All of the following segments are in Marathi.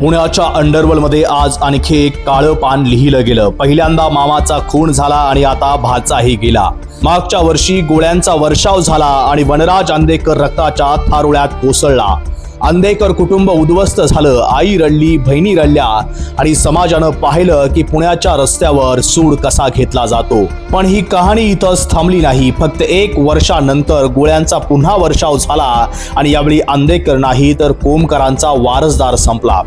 पुण्याच्या अंडरवर्ल्डमध्ये आज आणखी एक काळं पान लिहिलं गेलं. पहिल्यांदा मामाचा खून झाला आणि आता भाचाही गेला. मागच्या वर्षी गोळ्यांचा वर्षाव झाला आणि वनराज आंदेकर रक्ताच्या थारोळ्यात कोसळला. आंदेकर कुटुंब उद्ध्वस्त झालं. आई रडली बहिणी रडल्या आणि समाजानं पाहिलं की पुण्याच्या रस्त्यावर सूड कसा घेतला जातो. पण ही कहाणी इथंच थांबली नाही. फक्त एक वर्षानंतर गोळ्यांचा पुन्हा वर्षाव झाला आणि यावेळी आंदेकर नाही तर कोमकरांचा वारसदार संपला.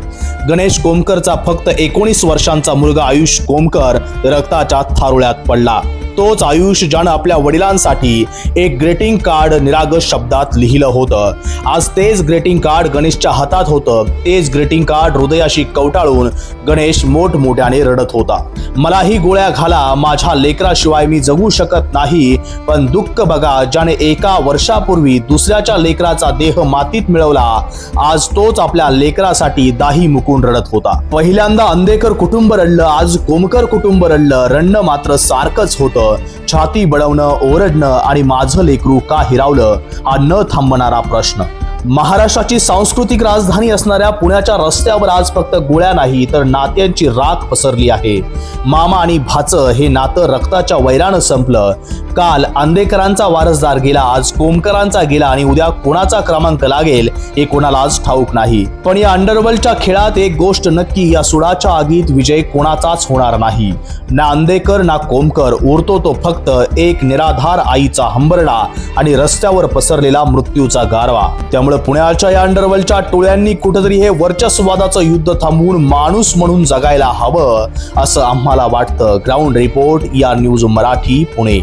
गणेश कोमकरचा फक्त एकोणीस वर्षांचा मुलगा आयुष कोमकर रक्ताच्या थारोळ्यात पडला. तोच आयुष ज्यानं आपल्या वडिलांसाठी एक ग्रेटिंग कार्ड निरागस शब्दात लिहिलं होतं. आज तेच ग्रेटिंग कार्ड गणेशच्या हातात होतं. तेच ग्रेटिंग कार्ड हृदयाशी कवटाळून गणेश मोठमोठ्याने रडत होता. मलाही गोळ्या घाला माझ्या लेकराशिवाय मी जगू शकत नाही पण दुःख बघा ज्याने एका वर्षापूर्वी दुसऱ्याच्या लेकराचा देह मातीत मिळवला आज तोच आपल्या लेकरासाठी दाही मुकून रडत होता. पहिल्यांदा अंधेकर कुटुंब रडलं आज कोमकर कुटुंब रडलं रडणं मात्र सारखंच होतं. छाती बडवणं ओरडणं आणि माझं लेकरू का हिरावलं हा न थांबणारा प्रश्न. महाराष्ट्राची सांस्कृतिक राजधानी असणाऱ्या पुण्याच्या रस्त्यावर आज फक्त गोळ्या नाही तर नात्यांची राख पसरली आहे. मामा आणि भाचं हे नातं रक्ताच्या वैरानं संपलं. काल आंदेकरांचा वारसदार गेला आज कोमकरांचा गेला आणि उद्या कोणाचा क्रमांक लागेल हे कोणालाच ठाऊक नाही. पण या अंडरवर्ल्डच्या खेळात एक गोष्ट नक्की या सुडाच्या आगीत विजय कोणाचाच होणार नाही. ना आंदेकर ना कोमकर उरतो तो फक्त एक निराधार आईचा हंबरडा आणि रस्त्यावर पसरलेला मृत्यूचा गारवा. त्यामुळे पुण्याच्या या अंडरवर्ल्डच्या टोळ्यांनी कुठेतरी हे वर्चस्ववादाचं युद्ध थांबवून माणूस म्हणून जगायला हवं असं आम्हाला वाटतं. ग्राउंड रिपोर्ट या न्यूज मराठी पुणे.